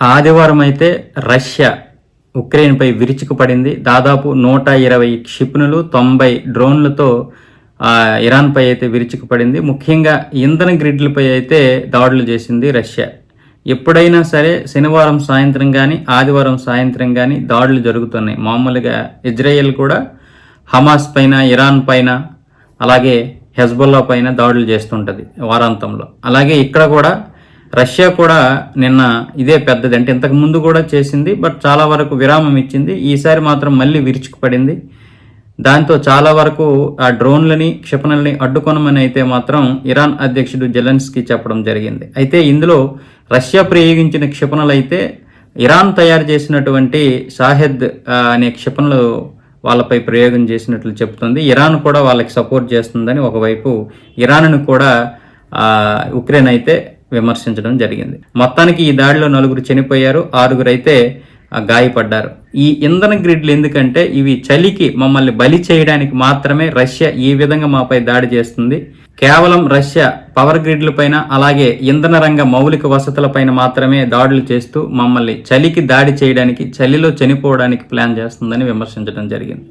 ఆదివారం అయితే రష్యా ఉక్రెయిన్పై విరుచుకుపడింది. దాదాపు నూట ఇరవై క్షిపణులు తొంభై డ్రోన్లతో ఇరాన్పై అయితే విరుచుకుపడింది. ముఖ్యంగా ఇంధన గ్రిడ్లపై అయితే దాడులు చేసింది రష్యా. ఎప్పుడైనా సరే శనివారం సాయంత్రం కానీ ఆదివారం సాయంత్రం కానీ దాడులు జరుగుతున్నాయి. మామూలుగా ఇజ్రాయెల్ కూడా హమాస్ పైన ఇరాన్ పైన అలాగే హెజ్బుల్లా పైన దాడులు చేస్తుంటుంది వారాంతంలో. అలాగే ఇక్కడ కూడా రష్యా కూడా నిన్న ఇదే పెద్దది. అంటే ఇంతకు ముందు కూడా చేసింది బట్ చాలా వరకు విరామం ఇచ్చింది. ఈసారి మాత్రం మళ్ళీ విరుచుకుపడింది. దాంతో చాలా వరకు ఆ డ్రోన్లని క్షిపణుల్ని అడ్డుకొనమని అయితే మాత్రం ఇరాన్ అధ్యక్షుడు జెలెన్స్కి చెప్పడం జరిగింది. అయితే ఇందులో రష్యా ప్రయోగించిన క్షిపణులు అయితే ఇరాన్ తయారు చేసినటువంటి షాహెద్ అనే క్షిపణులు వాళ్ళపై ప్రయోగం చేసినట్లు చెప్తుంది ఇరాన్ కూడా వాళ్ళకి సపోర్ట్ చేస్తుందని ఒకవైపు ఇరాన్ను కూడా ఉక్రెయిన్ అయితే విమర్శించడం జరిగింది. మొత్తానికి ఈ దాడిలో నలుగురు చనిపోయారు ఆరుగురు అయితే గాయపడ్డారు. ఈ ఇంధన గ్రిడ్లు ఎందుకంటే ఇవి చలికి మమ్మల్ని బలి చేయడానికి మాత్రమే రష్యా ఈ విధంగా మాపై దాడి చేస్తుంది. కేవలం రష్యా పవర్ గ్రిడ్ల పైన అలాగే ఇంధన రంగ మౌలిక వసతులపైన మాత్రమే దాడులు చేస్తూ మమ్మల్ని చలికి దాడి చేయడానికి చలిలో చనిపోవడానికి ప్లాన్ చేస్తుందని విమర్శించడం జరిగింది.